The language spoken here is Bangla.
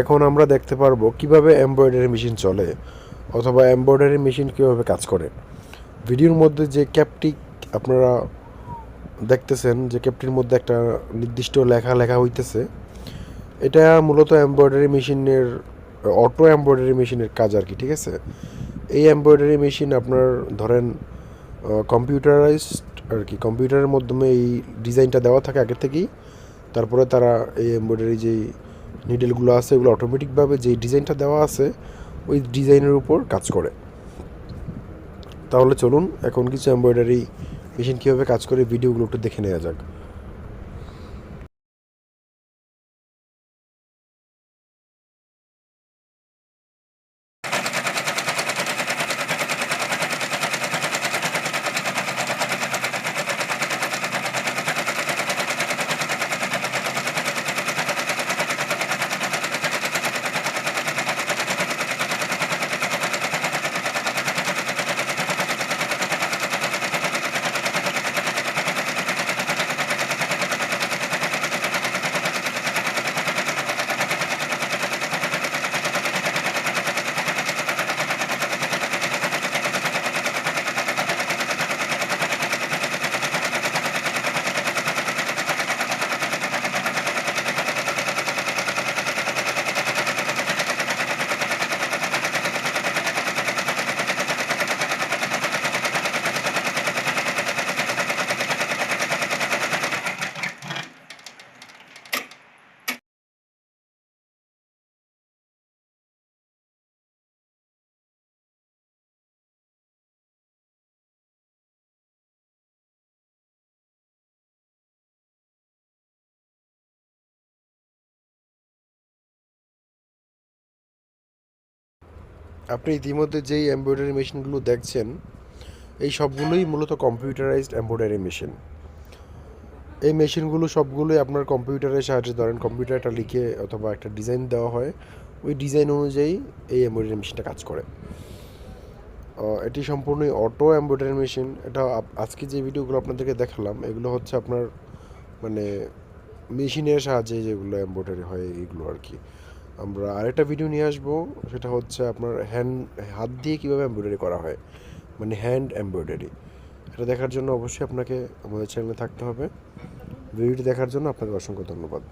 এখন আমরা দেখতে পারব কীভাবে এমব্রয়ডারি মেশিন চলে অথবা এমব্রয়ডারি মেশিন কীভাবে কাজ করে। ভিডিওর মধ্যে যে ক্যাপটি আপনারা দেখতেছেন, যে ক্যাপটির মধ্যে একটা নির্দিষ্ট লেখা লেখা হইতেছে, এটা মূলত এমব্রয়ডারি মেশিনের অটো এমব্রয়ডারি মেশিনের কাজ আর কি, ঠিক আছে? এই এমব্রয়ডারি মেশিন আপনার ধরেন কম্পিউটারাইজড আর কি কম্পিউটারের মাধ্যমে এই ডিজাইনটা দেওয়া থাকে আগে থেকেই, তারপরে তারা এই এমব্রয়ডারি যেই নিডেলগুলো আছে ওগুলো অটোমেটিকভাবে যে ডিজাইনটা দেওয়া আছে, ওই ডিজাইনের উপর কাজ করে। তাহলে চলুন, এখন কিছু এমব্রয়ডারি মেশিন কীভাবে কাজ করে ভিডিওগুলো একটু দেখে নেওয়া যাক। আপনি ইতিমধ্যে যেই এমব্রয়ডারি মেশিনগুলো দেখছেন, এই সবগুলোই মূলত কম্পিউটারাইজড এমব্রয়ডারি মেশিন এই মেশিনগুলো সবগুলোই আপনার কম্পিউটারের সাহায্যে ধরেন কম্পিউটারটা লিখে অথবা একটা ডিজাইন দেওয়া হয়, ওই ডিজাইন অনুযায়ী এই এমব্রয়ডারি মেশিনটা কাজ করে। এটি সম্পূর্ণই অটো এমব্রয়ডারি মেশিন এটা আজকে যে ভিডিওগুলো আপনাদেরকে দেখালাম, এগুলো হচ্ছে আপনার মানে মেশিনের সাহায্যে যেগুলো এমব্রয়ডারি হয় এগুলো আর কি। আমরা আরেকটা ভিডিও নিয়ে আসব। সেটা হচ্ছে আপনার হ্যান্ড হাত দিয়ে কীভাবে এমব্রয়ডারি করা হয়। মানে হ্যান্ড এমব্রয়ডারি এটা দেখার জন্য অবশ্যই আপনাকে আমাদের চ্যানেলে থাকতে হবে। ভিডিওটি দেখার জন্য আপনাকে অসংখ্য ধন্যবাদ।